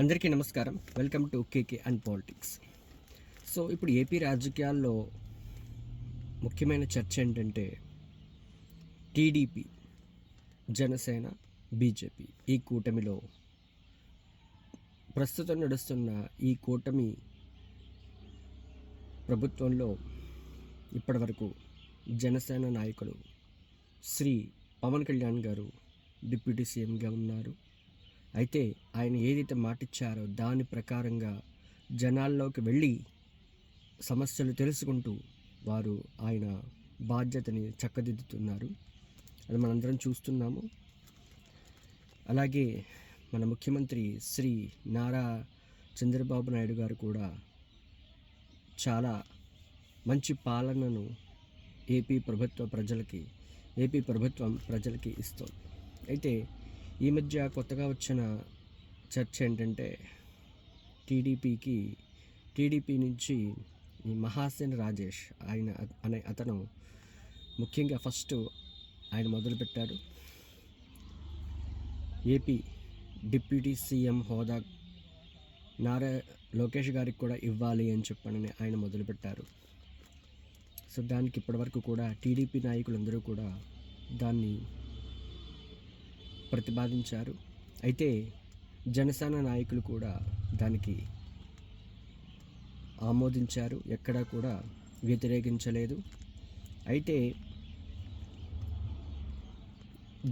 అందరికీ నమస్కారం. Welcome to KK and politics. So ఇప్పుడు ఏపీ రాజకీయాల్లో ముఖ్యమైన చర్చ ఏంటంటే టీడీపీ జనసేన బీజేపీ ఈ కూటమిలో ప్రస్తుతం నడుస్తున్న ఈ కూటమి ప్రభుత్వంలో ఇప్పటివరకు జనసేన నాయకులు శ్రీ పవన్ కళ్యాణ్ గారు డిప్యూటీ సీఎంగా ఉన్నారు. అయితే ఆయన ఏదైతే మాటిచ్చారో దాని ప్రకారంగా జనాల్లోకి వెళ్ళి సమస్యలు తెలుసుకుంటూ వారు ఆయన బాధ్యతని చక్కదిద్దుతున్నారు. అది మనందరం చూస్తున్నాము. అలాగే మన ముఖ్యమంత్రి శ్రీ నారా చంద్రబాబు నాయుడు గారు కూడా చాలా మంచి పాలనను ఏపీ ప్రభుత్వ ప్రజలకి ఏపీ ప్రభుత్వం ప్రజలకి ఇస్తుంది. అయితే ఈ మధ్య కొత్తగా వచ్చిన చర్చ ఏంటంటే టీడీపీకి టీడీపీ నుంచి ఈ మహాసేన్ రాజేష్ ఆయన అనే అతను ముఖ్యంగా ఫస్ట్ ఆయన మొదలుపెట్టాడు ఏపీ డిప్యూటీ సీఎం హోదా నారా లోకేష్ గారికి కూడా ఇవ్వాలి అని చెప్పని ఆయన మొదలుపెట్టారు. సో దానికి ఇప్పటివరకు కూడా టీడీపీ నాయకులందరూ కూడా దాన్ని ప్రతిపాదించారు. అయితే జనసేన నాయకులు కూడా దానికి ఆమోదించారు. ఎక్కడా కూడా వ్యతిరేకించలేదు. అయితే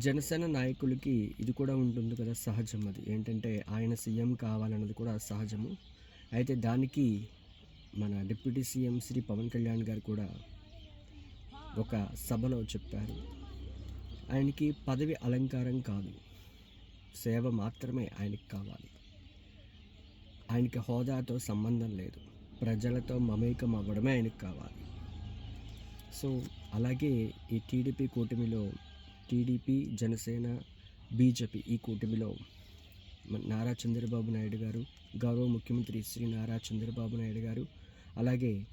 జనసేన నాయకులకి ఇది కూడా ఉంటుంది కదా సహజం అది. ఏంటంటే ఆయన సీఎం కావాలన్నది కూడా సహజము. అయితే దానికి మన డిప్యూటీ సీఎం శ్రీ పవన్ కళ్యాణ్ గారు కూడా ఒక సభలో చెప్పారు. ఆయనకి పదవి అలంకారం కాదు. సేవ మాత్రమే ఆయనకి కావాలి. ఆయనకి హోదాతో సంబంధం లేదు. ప్రజలతో మమేకం అవ్వడమే ఆయనకు కావాలి. సో అలాగే ఈ టీడీపీ కూటమిలో టీడీపీ జనసేన బీజేపీ ఈ కూటమిలో నారా చంద్రబాబు నాయుడు గారు గౌరవ ముఖ్యమంత్రి శ్రీ నారా చంద్రబాబు నాయుడు గారు అలాగే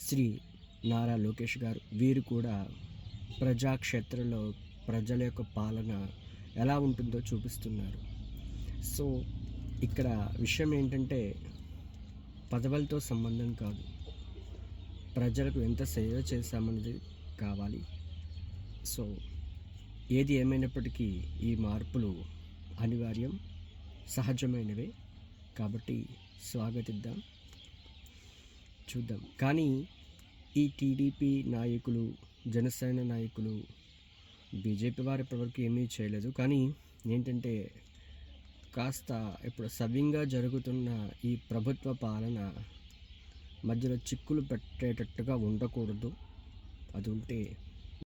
శ్రీ నారా లోకేష్ గారు వీరు కూడా ప్రజాక్షేత్రంలో ప్రజల యొక్క పాలన ఎలా ఉంటుందో చూపిస్తున్నారు. సో ఇక్కడ విషయం ఏంటంటే పదవులతో సంబంధం కాదు. ప్రజలకు ఎంత సేవ చేశామన్నది కావాలి. సో ఏది ఏమైనప్పటికీ ఈ మార్పులు అనివార్యం సహజమైనవే. కాబట్టి స్వాగతిద్దాం. చూద్దాం. కానీ ఈ టీడీపీ నాయకులు జనసేన నాయకులు బీజేపీ వారు ఇప్పటివరకు ఏమీ చేయలేదు. కానీ ఏంటంటే కాస్త ఇప్పుడు సవ్యంగా జరుగుతున్న ఈ ప్రభుత్వ పాలన మధ్యలో చిక్కులు పెట్టేటట్టుగా ఉండకూడదు. అది ఉంటే